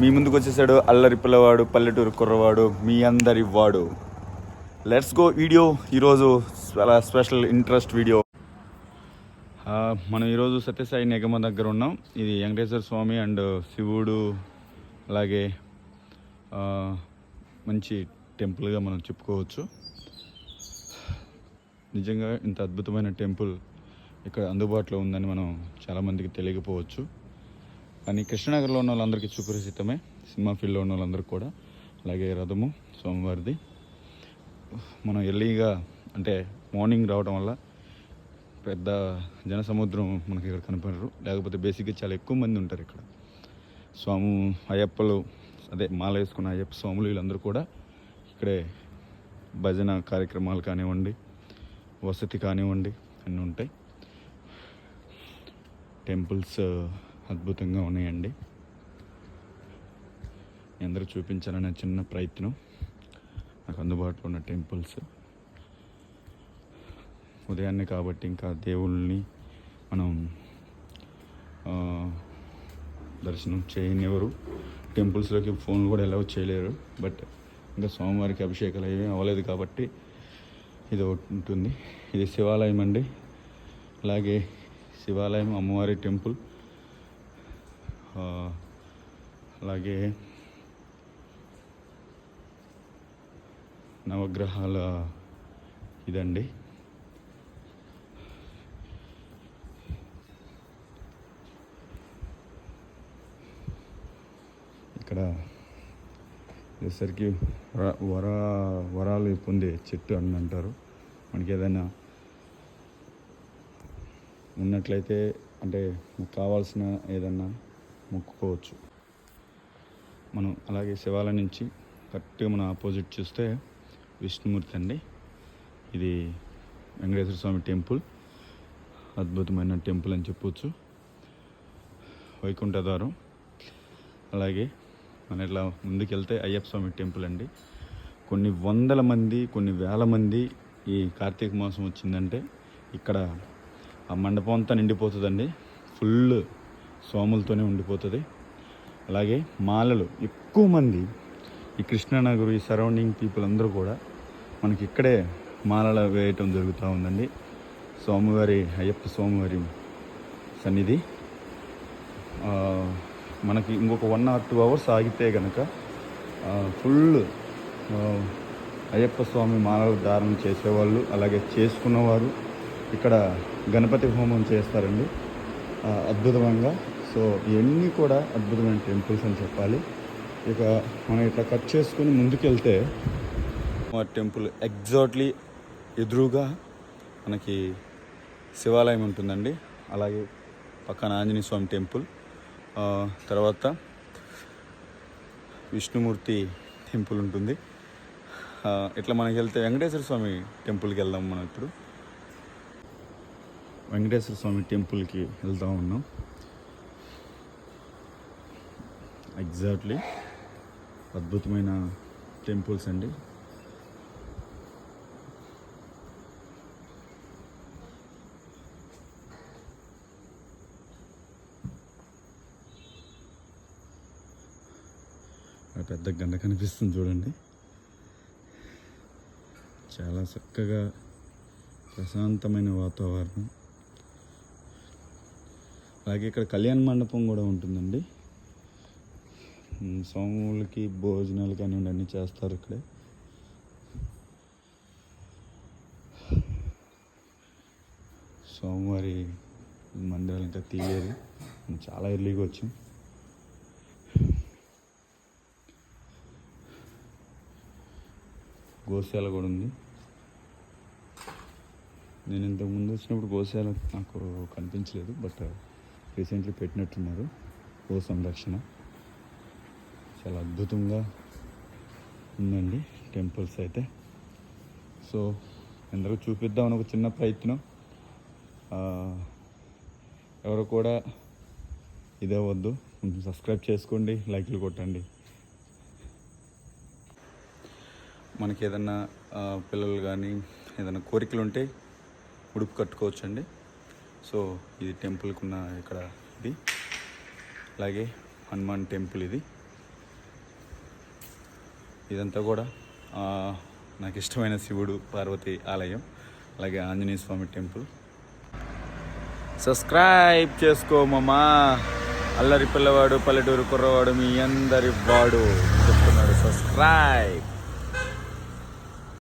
మీ ముందుకు వచ్చేసాడు అల్లరి పిల్లవాడు పల్లెటూరు కుర్రవాడు మీ అందరి వాడు. లెట్స్ గో వీడియో ఈరోజు చాలా స్పెషల్ ఇంట్రెస్ట్ వీడియో మనం ఈరోజు సత్యసాయి నిగమ దగ్గర ఉన్నాం. ఇది వెంకటేశ్వర స్వామి అండ్ శివుడు అలాగే మంచి టెంపుల్గా మనం చెప్పుకోవచ్చు. నిజంగా ఇంత అద్భుతమైన టెంపుల్ ఇక్కడ అందుబాటులో ఉందని మనం చాలామందికి తెలియకపోవచ్చు. కానీ కృష్ణనగర్లో ఉన్న వాళ్ళందరికీ సుపరిచితమే. సినిమా ఫీల్డ్లో ఉన్న వాళ్ళందరికీ కూడా. అలాగే రథము సోమవారిది. మనం ఎర్లీగా అంటే మార్నింగ్ రావడం వల్ల పెద్ద జనసముద్రం మనకి ఇక్కడ కనపడరు. లేకపోతే బేసిక్గా చాలా ఎక్కువ మంది ఉంటారు ఇక్కడ. స్వాము అయ్యప్పలు అదే మాల వేసుకున్న అయ్యప్ప స్వాములు వీళ్ళందరూ కూడా ఇక్కడే భజన కార్యక్రమాలు కానివ్వండి వసతి కానివ్వండి అన్నీ ఉంటాయి. టెంపుల్స్ అద్భుతంగా ఉన్నాయండి. అందరూ చూపించాలనే చిన్న ప్రయత్నం. నాకు అందుబాటులో ఉన్న టెంపుల్స్. ఉదయాన్నే కాబట్టి ఇంకా దేవుళ్ళని మనం దర్శనం చేయనివ్వరు. టెంపుల్స్లోకి ఫోన్లు కూడా ఎలా చేయలేరు. బట్ ఇంకా స్వామివారికి అభిషేకాలు ఏమీ అవ్వలేదు కాబట్టి ఇది ఒకటి ఉంటుంది. ఇది శివాలయం అండి. అలాగే శివాలయం అమ్మవారి టెంపుల్. అలాగే నవగ్రహాల ఇదండి. ఇక్కడ వచ్చేసరికి వర వరాలు పొందే చెట్టు అని అంటారు. మనకి ఏదైనా ఉన్నట్లయితే అంటే కావాల్సిన ఏదన్నా మొక్కుకోవచ్చు. మనం అలాగే శివాలయం నుంచి కరెక్ట్గా మన ఆపోజిట్ చూస్తే విష్ణుమూర్తి అండి. ఇది వెంకటేశ్వర స్వామి టెంపుల్. అద్భుతమైన టెంపుల్ అని చెప్పవచ్చు వైకుంఠ ద్వారం అలాగే మన ఇట్లా ముందుకెళ్తే అయ్యప్ప స్వామి టెంపుల్ అండి. కొన్ని వందల మంది కొన్ని వేల మంది ఈ కార్తీక మాసం వచ్చిందంటే ఇక్కడ ఆ మండపం అంతా నిండిపోతుందండి. ఫుల్ సోములతోనే ఉండిపోతుంది. అలాగే మాలలు ఎక్కువ మంది ఈ కృష్ణానగర్ ఈ సరౌండింగ్ పీపుల్ అందరూ కూడా మనకి ఇక్కడే మాలలు వేయటం జరుగుతూ ఉందండి. స్వామివారి అయ్యప్ప స్వామివారి సన్నిధి. మనకి ఇంకొక వన్ ఆర్ టూ అవర్స్ ఆగితే కనుక ఫుల్ అయ్యప్ప స్వామి మాలలు ధారణ చేసేవాళ్ళు అలాగే చేసుకున్నవారు ఇక్కడ గణపతి హోమం చేస్తారండి. అద్భుతంగా. సో ఇవన్నీ కూడా అద్భుతమైన టెంపుల్స్ అని చెప్పాలి. ఇక మనం ఇట్లా కట్ చేసుకుని ముందుకెళ్తే మా టెంపుల్ ఎగ్జాక్ట్లీ ఎదురుగా మనకి శివాలయం ఉంటుందండి. అలాగే పక్కన ఆంజనేయ స్వామి టెంపుల్. తర్వాత విష్ణుమూర్తి టెంపుల్ ఉంటుంది. ఇట్లా మనకి వెళ్తే వెంకటేశ్వర స్వామి టెంపుల్కి వెళ్దాం మనం ఇప్పుడు. వెంకటేశ్వర స్వామి టెంపుల్కి వెళ్తా ఉన్నాం ఎగ్జాక్ట్లీ అద్భుతమైన టెంపుల్స్ అండి. పెద్ద గండ కనిపిస్తుంది చూడండి. చాలా చక్కగా ప్రశాంతమైన వాతావరణం. అలాగే ఇక్కడ కళ్యాణ మండపం కూడా ఉంటుందండి. స్వాములకి భోజనాలు కానివ్వండి అన్నీ చేస్తారు ఇక్కడే. సోమవారి మందిరాలు ఇంకా తీయలేదు. చాలా ఎర్లీగా వచ్చాం. గోశాల కూడా ఉంది. నేను ఇంతకు ముందు వచ్చినప్పుడు గోశాల నాకు కనిపించలేదు బట్ రీసెంట్లీ పెట్టినట్టున్నారు. గో సంరక్షణ. చాలా అద్భుతంగా ఉందండి టెంపుల్స్ అయితే. సో అందరూ చూపిద్దామని ఒక చిన్న ప్రయత్నం. ఎవరు కూడా ఇదే వద్దు. కొంచెం సబ్స్క్రైబ్ చేసుకోండి లైక్లు కొట్టండి. మనకి ఏదన్నా పిల్లలు కానీ ఏదైనా కోరికలు ఉంటే ఉడుపు కట్టుకోవచ్చండి. సో ఇది టెంపుల్కున్న ఇక్కడ ఇది. అలాగే హనుమాన్ టెంపుల్ ఇది. ఇదంతా కూడా నాకు ఇష్టమైన శివుడు పార్వతి ఆలయం అలాగే ఆంజనేయ స్వామి టెంపుల్. సబ్స్క్రైబ్ చేసుకోమమ్మా అల్లరి పిల్లవాడు పల్లెటూరు కుర్రవాడు మీ అందరి వాడు చెప్తున్నాడు. సబ్స్క్రైబ్.